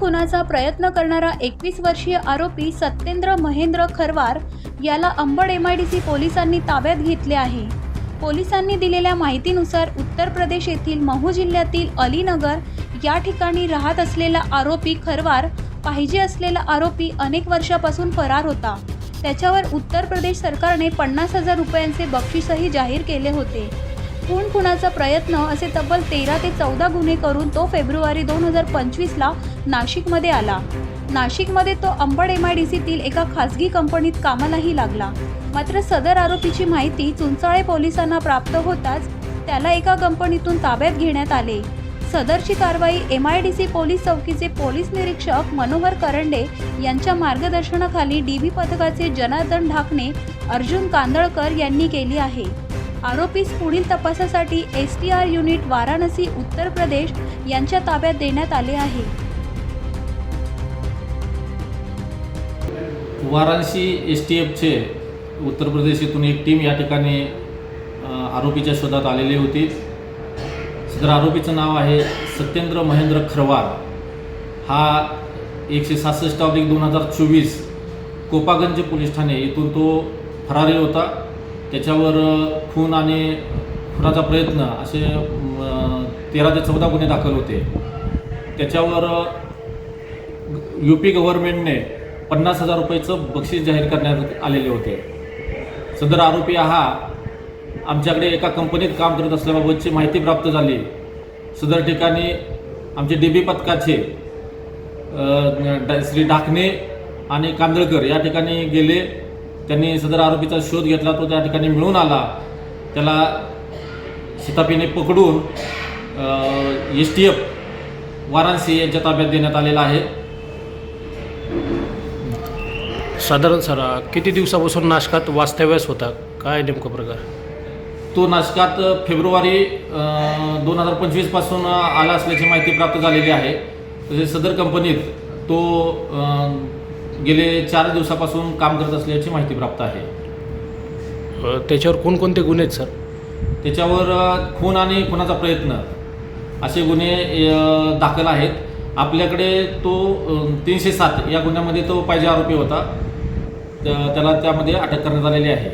खुनाचा प्रयत्न करणारा एकवीस वर्षीय आरोपी सत्येंद्र महेंद्र खरवार याला Ambad M I D C पोलिसांनी ताब्यात घेतले आहे. पोलिसांनी दिलेल्या माहितीनुसार उत्तर प्रदेश येथील महू जिल्ह्यातील अलीनगर या ठिकाणी राहत असलेला आरोपी खरवार पाहिजे असलेला आरोपी अनेक वर्षापासून फरार होता. त्याच्यावर उत्तर प्रदेश सरकारने पन्नास हजार रुपयांचे बक्षीसही जाहीर केले होते. खून खुणाचा प्रयत्न असे तब्बल तेरा ते चौदा गुन्हे करून तो फेब्रुवारी दोन हजार पंचवीसला नाशिकमध्ये आला. नाशिकमध्ये तो अंबड एम आय डी सीतील एका खासगी कंपनीत कामालाही लागला. मात्र सदर आरोपीची माहिती चुंचाळे पोलिसांना प्राप्त होताच त्याला एका कंपनीतून ताब्यात घेण्यात आले. सदरची कारवाई M I D C police चौकीचे पोलीस निरीक्षक मनोहर करंडे यांच्या मार्गदर्शनाखाली डी बी पथकाचे जनार्दन ढाकणे अर्जुन कांदळकर यांनी केली आहे. आरोपीस पुढील तपासासाठी S T R unit Varanasi Uttar Pradesh यांच्या ताब्यात देण्यात आले आहे. वाराणसी एस टी एफचे उत्तर प्रदेश येथून एक टीम या ठिकाणी आरोपीच्या शोधात आलेली होती. सदर आरोपीचं नाव आहे सत्येंद्र महेंद्र खरवार. हा एकशे सहासष्ट ऑब्लिक दोन हजार चोवीस कोपागंज पोलीस ठाणे येथून तो फरारी होता. त्याच्यावर खून आणि खुनाचा प्रयत्न असे तेरा ते चौदा गुन्हे दाखल होते. त्याच्यावर यू पी गव्हर्नमेंटने पन्नास हजार रुपयाचं बक्षीस जाहीर करण्यात आलेले होते. सदर आरोपी हा आमच्याकडे एका कंपनीत काम करत असल्याबाबतची माहिती प्राप्त झाली. सदर ठिकाणी आमचे डी बी पथकाचे श्री डाकणे आणि कांदळकर या ठिकाणी गेले. त्यांनी सदर आरोपीचा शोध घेतला तो त्या ठिकाणी मिळून आला. त्याला शितापीने पकडून एस टी एफ वाराणसी यांच्या ताब्यात देण्यात आलेला आहे. साधारण सर किती दिवसापासून नाशकात वास्तव्यास होता? काय नेमकं प्रकार? तो नाशकात फेब्रुवारी दोन हजार पंचवीसपासून आला असल्याची माहिती प्राप्त झालेली आहे. तसेच सदर कंपनीत तो अ, गेले चार दिवसापासून काम करत असल्याची माहिती प्राप्त आहे. अ, त्याच्यावर कोणकोणते गुन्हे आहेत सर? त्याच्यावर अ, खून आणि खुनाचा प्रयत्न असे गुन्हे अ, दाखल आहेत. आपल्याकडे तो तीनशे सात या गुन्ह्यामध्ये तो पाहिजे आरोपी होता. तर त्याला त्यामध्ये अटक करण्यात आलेली आहे.